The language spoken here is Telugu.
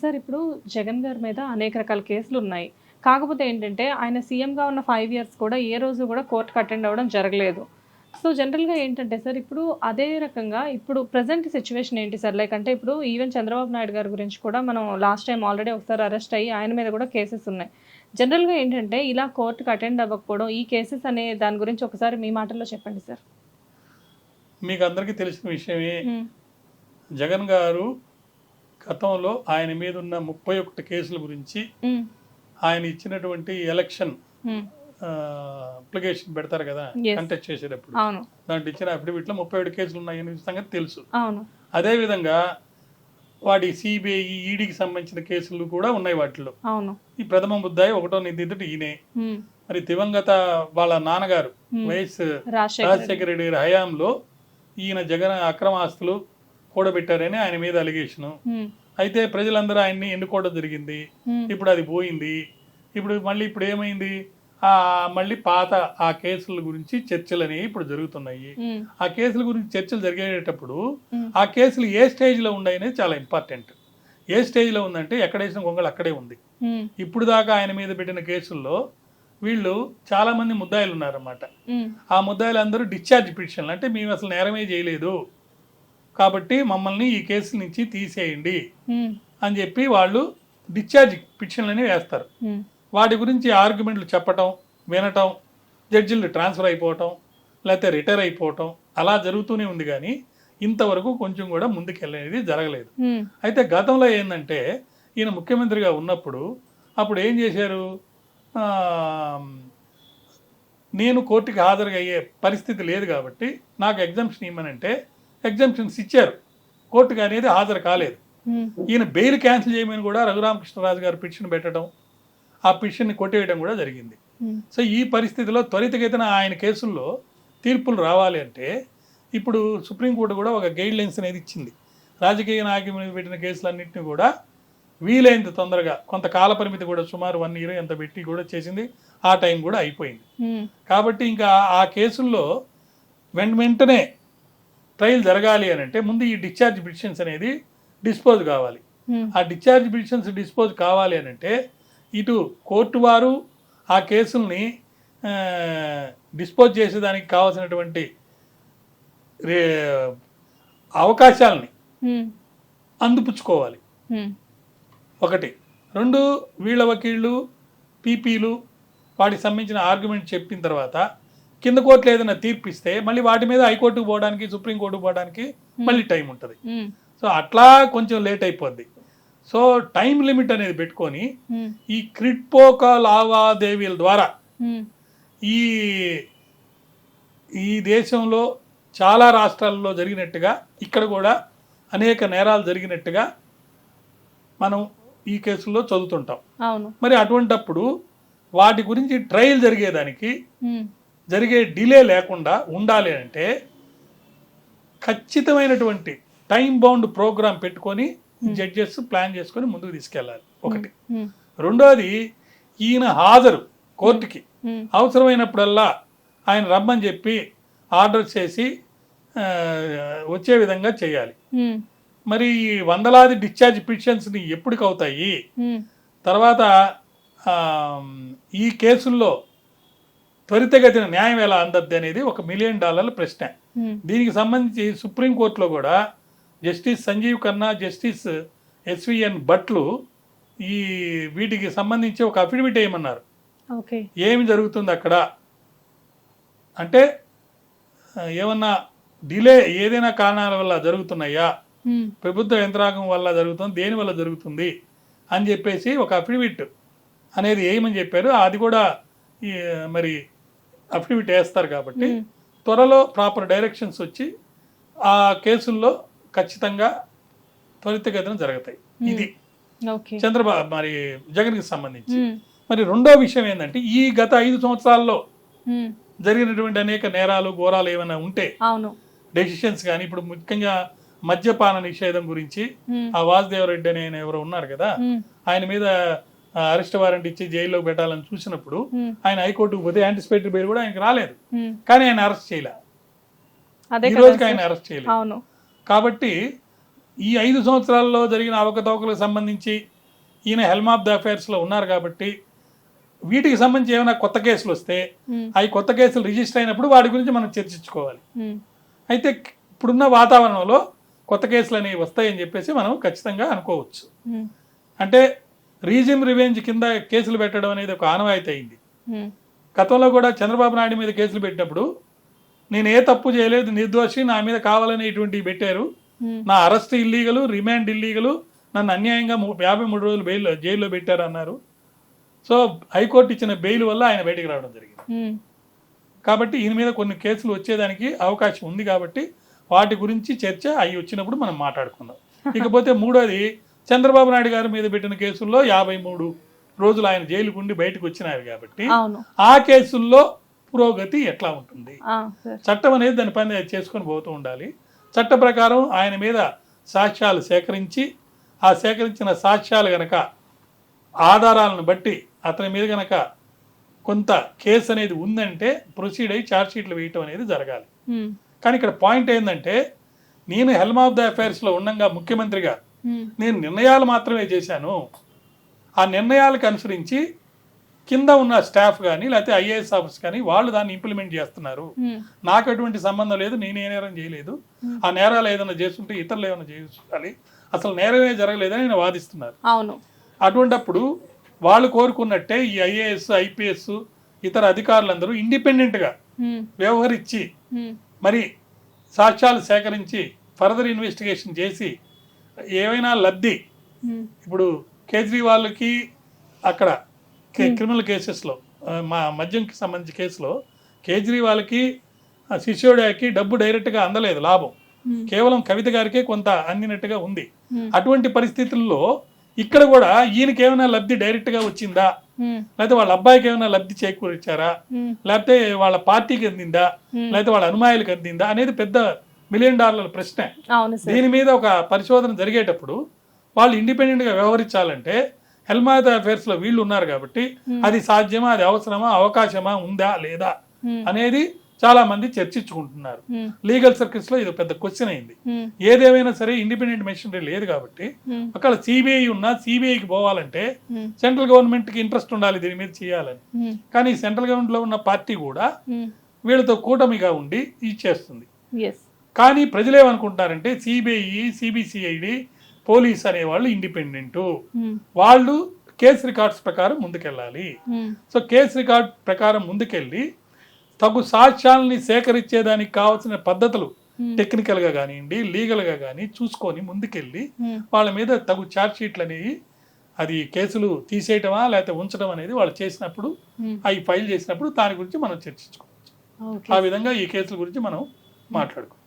సార్ ఇప్పుడు జగన్ గారి మీద అనేక రకాల కేసులు ఉన్నాయి కాకపోతే ఏంటంటే ఆయన సీఎంగా ఉన్న ఫైవ్ ఇయర్స్ కూడా ఏ రోజు కూడా కోర్టుకు అటెండ్ అవ్వడం జరగలేదు. సో జనరల్గా ఏంటంటే సార్ ఇప్పుడు అదే రకంగా ఇప్పుడు ప్రజెంట్ సిచ్యువేషన్ ఏంటి సార్? లైక్ అంటే ఇప్పుడు ఈవెన్ చంద్రబాబు నాయుడు గారి గురించి కూడా మనం లాస్ట్ టైం ఆల్రెడీ ఒకసారి అరెస్ట్ అయ్యి ఆయన మీద కూడా కేసెస్ ఉన్నాయి. జనరల్గా ఏంటంటే ఇలా కోర్టుకు అటెండ్ అవ్వకపోవడం ఈ కేసెస్ అనే దాని గురించి ఒకసారి మీ మాటల్లో చెప్పండి సార్. మీకు అందరికీ తెలిసిన విషయమే జగన్ గారు గతంలో ఆయన మీద ఉన్న ముప్పై ఒకటి కేసుల గురించి ఆయన ఇచ్చినటువంటి ఎలక్షన్ అప్లికేషన్ పెడతారు కదా. కంటెస్ట్ చేసేటప్పుడు. దాంట్లో ఇచ్చిన అఫిడవిట్లో ముప్పై ఏడు కేసులు ఉన్నాయనే సంగతి తెలుసు. అవును. అదేవిధంగా వాడి సిబిఐ ఈడీకి సంబంధించిన కేసులు కూడా ఉన్నాయి వాటిలో. ఈ ప్రథమ ముద్దాయి ఒకటో నిందితుడు ఈయనే. మరి దివంగత వాళ్ళ నాన్నగారు వైఎస్ రాజశేఖర్ రెడ్డి. గారి హయాంలో ఈయన జగన్ అక్రమ ఆస్తులు కూడబెట్టారని ఆయన మీద అలిగేషను. అయితే ప్రజలందరూ ఆయన్ని ఎన్నుకోవడం జరిగింది. ఇప్పుడు అది పోయింది. ఇప్పుడు మళ్ళీ ఇప్పుడు ఏమైంది? ఆ మళ్ళీ పాత ఆ కేసుల గురించి చర్చలు అనేవి ఇప్పుడు జరుగుతున్నాయి. ఆ కేసుల గురించి చర్చలు జరిగేటప్పుడు ఆ కేసులు ఏ స్టేజ్లో ఉన్నాయనేది చాలా ఇంపార్టెంట్. ఏ స్టేజ్లో ఉందంటే ఎక్కడ వేసిన గొంగళి అక్కడే ఉంది. ఇప్పుడు దాకా ఆయన మీద పెట్టిన కేసుల్లో వీళ్ళు చాలా మంది ముద్దాయిలు ఉన్నారన్నమాట. ఆ ముద్దాయిలు అందరూ డిశ్చార్జ్ పిటిషన్లు. అంటే మేము అసలు నేరమే చేయలేదు. కాబట్టి మమ్మల్ని ఈ కేసుల నుంచి తీసేయండి అని చెప్పి వాళ్ళు డిశ్చార్జ్ పిటిషన్లని వేస్తారు. వాటి గురించి ఆర్గ్యుమెంట్లు చెప్పటం వినటం జడ్జిలు ట్రాన్స్ఫర్ అయిపోవటం లేకపోతే రిటైర్ అయిపోవటం అలా జరుగుతూనే ఉంది కానీ ఇంతవరకు కొంచెం కూడా ముందుకెళ్ళేది జరగలేదు. అయితే గతంలో ఏంటంటే ఈయన ముఖ్యమంత్రిగా ఉన్నప్పుడు అప్పుడు ఏం చేశారు? నేను కోర్టుకి హాజరు అయ్యే పరిస్థితి లేదు కాబట్టి నాకు ఎగ్జామ్షన్ ఇమ్మనంటే ఎగ్జామ్షన్స్ ఇచ్చారు. కోర్టుకి అనేది హాజరు కాలేదు. ఈయన బెయిల్ క్యాన్సిల్ చేయమని కూడా రఘురామకృష్ణరాజు గారు పిటిషన్ పెట్టడం ఆ పిటిషన్ని కొట్టేయడం కూడా జరిగింది. సో ఈ పరిస్థితిలో త్వరితగతిన ఆయన కేసుల్లో తీర్పులు రావాలి అంటే ఇప్పుడు సుప్రీంకోర్టు కూడా ఒక గైడ్ లైన్స్ అనేది ఇచ్చింది. రాజకీయ నాయకుల మీద పెట్టిన కేసులన్నింటినీ కూడా వీలైనంత తొందరగా కొంత కాల పరిమితి కూడా సుమారు వన్ ఇయర్ ఎంత పెట్టి కూడా చేసింది. ఆ టైం కూడా అయిపోయింది. కాబట్టి ఇంకా ఆ కేసుల్లో వెంట వెంటనే ట్రయల్ జరగాలి అని అంటే ముందు ఈ డిశ్చార్జ్ పిటిషన్స్ అనేది డిస్పోజ్ కావాలి. ఉమ్, ఆ డిశ్చార్జ్ పిటిషన్స్ డిస్పోజ్ కావాలి అని అంటే ఇటు కోర్టు వారు ఆ కేసుల్ని డిస్పోజ్ చేసేదానికి కావాల్సినటువంటి అవకాశాలని ఉమ్, అందిపుచ్చుకోవాలి. ఉమ్, ఒకటి. రెండు వీళ్ళ వకీళ్ళు పీపీలు వాటికి సంబంధించిన ఆర్గ్యుమెంట్ చెప్పిన తర్వాత కింద కోర్టులో ఏదైనా తీర్పు ఇస్తే మళ్ళీ వాటి మీద హైకోర్టుకు పోవడానికి సుప్రీంకోర్టుకు పోవడానికి మళ్ళీ టైం ఉంటుంది. ఉమ్, సో అట్లా కొంచెం లేట్ అయిపోద్ది. సో టైం లిమిట్ అనేది పెట్టుకొని ఉమ్, ఈ క్రిట్పోక లావాదేవీల ద్వారా ఈ ఈ దేశంలో చాలా రాష్ట్రాల్లో జరిగినట్టుగా ఇక్కడ కూడా అనేక నేరాలు జరిగినట్టుగా మనం ఈ కేసుల్లో చదువుతుంటాం. మరి అటువంటప్పుడు వాటి గురించి ట్రయల్ జరిగేదానికి జరిగే డిలే లేకుండా ఉండాలి అంటే ఖచ్చితమైనటువంటి టైం బౌండ్ ప్రోగ్రామ్ పెట్టుకొని జడ్జెస్ ప్లాన్ చేసుకొని ముందుకు తీసుకెళ్ళాలి ఒకటి. ఉమ్, రెండోది ఈయన హాజరు కోర్టుకి అవసరమైనప్పుడల్లా ఆయన రమ్మని చెప్పి ఆర్డర్ చేసి వచ్చే విధంగా చేయాలి. మరి ఈ వందలాది డిశ్చార్జ్ పిటిషన్స్ని ఎప్పటికి అవుతాయి ఉమ్, తర్వాత ఈ కేసుల్లో త్వరితగతిన న్యాయం ఎలా అందద్ది అనేది ఒక మిలియన్ డాలర్ల ప్రశ్న. ఉమ్, దీనికి సంబంధించి సుప్రీంకోర్టులో కూడా justice Sanjiv Khanna justice SVN భట్లు ఈ వీటికి సంబంధించి ఒక అఫిడవిట్ వేయమన్నారు ఏమి జరుగుతుంది అక్కడ? అంటే ఏమన్నా డిలే ఏదైనా కారణాల వల్ల జరుగుతున్నాయా? ఉమ్, ప్రభుత్వ యంత్రాంగం వల్ల జరుగుతుంది దేని వల్ల జరుగుతుంది అని చెప్పేసి ఒక అఫిడవిట్ అనేది వేయమని చెప్పారు. అది కూడా మరి అఫిడవిట్ వేస్తారు కాబట్టి త్వరలో ప్రాపర్ డైరెక్షన్స్ వచ్చి ఆ కేసుల్లో ఖచ్చితంగా త్వరితగతిన జరుగుతాయి. ఇది. చంద్రబాబు మరి జగన్కి సంబంధించి. ఉమ్, మరి రెండో విషయం ఏంటంటే ఈ గత ఐదు సంవత్సరాల్లో జరిగినటువంటి అనేక నేరాలు ఘోరాలు ఏమైనా ఉంటే డెసిషన్స్ కానీ ఇప్పుడు ముఖ్యంగా మద్యపాన నిషేధం గురించి ఆ వాసుదేవరెడ్డి అనే ఆయన ఎవరో ఉన్నారు కదా ఆయన మీద అరెస్ట్ వారెంట్ ఇచ్చి జైల్లో పెట్టాలని చూసినప్పుడు ఆయన హైకోర్టుకు పోతే యాంటిసిపేటరీ బెయిల్ కూడా ఆయనకు రాలేదు. కానీ ఆయన అరెస్ట్ చేయలే. ఈ రోజుకి. ఆయన అరెస్ట్ చేయలేదు. కాబట్టి ఈ ఐదు సంవత్సరాల్లో జరిగిన అవకతవకలకు సంబంధించి ఈయన హెల్మ్ ఆఫ్ ద అఫైర్స్లో ఉన్నారు కాబట్టి వీటికి సంబంధించి ఏమైనా కొత్త కేసులు వస్తే అవి కొత్త కేసులు రిజిస్టర్ అయినప్పుడు వాటి గురించి మనం చర్చించుకోవాలి. అయితే ఇప్పుడున్న వాతావరణంలో కొత్త కేసులు అనేవి వస్తాయని చెప్పేసి మనం ఖచ్చితంగా అనుకోవచ్చు. అంటే రీజిమ్ రివెంజ్ కింద కేసులు పెట్టడం అనేది ఒక ఆనవాయితీ అయింది. గతంలో కూడా చంద్రబాబు నాయుడు మీద కేసులు పెట్టినప్పుడు నేను ఏ తప్పు చేయలేదు నిర్దోషి నా మీద కావాలని ఇటువంటివి పెట్టారు. నా అరెస్ట్ ఇల్లీగలు రిమాండ్ ఇల్లీగలు నన్ను అన్యాయంగా యాభై మూడు రోజులు బెయిల్ జైల్లో పెట్టారు అన్నారు సో హైకోర్టు ఇచ్చిన బెయిల్ వల్ల ఆయన బయటికి రావడం జరిగింది. కాబట్టి ఈయన మీద కొన్ని కేసులు వచ్చేదానికి అవకాశం ఉంది కాబట్టి వాటి గురించి చర్చ అవి వచ్చినప్పుడు మనం మాట్లాడుకుందాం. ఇకపోతే మూడోది చంద్రబాబు నాయుడు గారి మీద పెట్టిన కేసుల్లో యాభై మూడు రోజులు ఆయన జైలుకు ఉండి బయటకు వచ్చినారు కాబట్టి ఆ కేసుల్లో పురోగతి ఎట్లా ఉంటుంది? చట్టం అనేది దాని పని చేసుకొని పోతూ ఉండాలి. చట్ట ప్రకారం ఆయన మీద సాక్ష్యాలు సేకరించి ఆ సేకరించిన సాక్ష్యాలు గనక ఆధారాలను బట్టి అతని మీద గనక కొంత కేసు అనేది ఉందంటే ప్రొసీడ్ అయ్యి ఛార్జ్ షీట్లు వేయటం అనేది జరగాలి. కానీ ఇక్కడ పాయింట్ ఏంటంటే నేను హెల్మ్ ఆఫ్ ద అఫైర్స్లో ఉండంగా ముఖ్యమంత్రిగా నేను నిర్ణయాలు మాత్రమే చేశాను. ఆ నిర్ణయాలకు అనుసరించి కింద ఉన్న స్టాఫ్ కానీ లేకపోతే ఐఏఎస్ ఆఫీస్ కానీ వాళ్ళు దాన్ని ఇంప్లిమెంట్ చేస్తున్నారు. నాకు ఎటువంటి సంబంధం లేదు నేను ఏ నేరం చేయలేదు. ఆ నేరాలు ఏదైనా చేస్తుంటే ఇతరులు ఏమైనా చేయాలి. అసలు నేరమే జరగలేదని నేను వాదిస్తున్నారు. అవును. అటువంటప్పుడు వాళ్ళు కోరుకున్నట్టే ఈ ఐఏఎస్ ఐపీఎస్ ఇతర అధికారులందరూ ఇండిపెండెంట్గా వ్యవహరించి మరి సాక్ష్యాలు సేకరించి ఫర్దర్ ఇన్వెస్టిగేషన్ చేసి ఏవైనా లబ్ధి. ఇప్పుడు కేజ్రీవాల్కి అక్కడ క్రిమినల్ కేసెస్లో మా మద్యంకి సంబంధించి కేసులో కేజ్రీవాల్కి సిసోడియాకి డబ్బు డైరెక్ట్గా అందలేదు లాభం. కేవలం కవిత గారికే కొంత అందినట్టుగా ఉంది. అటువంటి పరిస్థితుల్లో ఇక్కడ కూడా ఈయనకి ఏమైనా లబ్ధి డైరెక్ట్గా వచ్చిందా? ఉమ్, లేకపోతే వాళ్ళ అబ్బాయికి ఏమైనా లబ్ధి చేకూర్చారా లేకపోతే వాళ్ళ పార్టీకి అందిందా. లేకపోతే వాళ్ళ అనుమాయులకు అందిందా? అనేది పెద్ద మిలియన్ డాలర్ల ప్రశ్న. దీని మీద ఒక పరిశోధన జరిగేటప్పుడు వాళ్ళు ఇండిపెండెంట్గా వ్యవహరించాలంటే హెల్మాద అఫైర్స్లో వీళ్ళు ఉన్నారు కాబట్టి అది సాధ్యమా అది అవసరమా అవకాశమా ఉందా లేదా. అనేది చాలా మంది చర్చించుకుంటున్నారు. లీగల్ సర్కిల్స్లో ఇది పెద్ద క్వశ్చన్ అయింది. ఏదేమైనా సరే ఇండిపెండెంట్ మెషినరీ లేదు కాబట్టి ఒకవేళ సిబిఐ ఉన్నా సిబిఐకి పోవాలంటే సెంట్రల్ గవర్నమెంట్కి ఇంట్రెస్ట్ ఉండాలి దీని మీద చేయాలని. కానీ సెంట్రల్ గవర్నమెంట్లో ఉన్న పార్టీ కూడా వీళ్ళతో కూటమిగా ఉండి ఇచ్చేస్తుంది ఎస్ కానీ ప్రజలు ఏమనుకుంటారంటే సిబిఐ సిబిసిఐడి పోలీస్ అనేవాళ్ళు ఇండిపెండెంట్. వాళ్ళు కేసు రికార్డ్స్ ప్రకారం ముందుకెళ్ళాలి. సో కేసు రికార్డ్ ప్రకారం ముందుకెళ్ళి తగు సాక్ష్యాలని సేకరించేదానికి కావాల్సిన పద్ధతులు. టెక్నికల్గా కానివ్వండి లీగల్గా కానీ చూసుకొని ముందుకెళ్ళి వాళ్ళ మీద తగు ఛార్జ్ షీట్లు అనేవి అది కేసులు తీసేయటమా లేకపోతే ఉంచడం అనేది వాళ్ళు చేసినప్పుడు అవి ఫైల్ చేసినప్పుడు దాని గురించి మనం చర్చించుకోవచ్చు. ఆ విధంగా ఈ కేసుల గురించి మనం మాట్లాడుకోవచ్చు.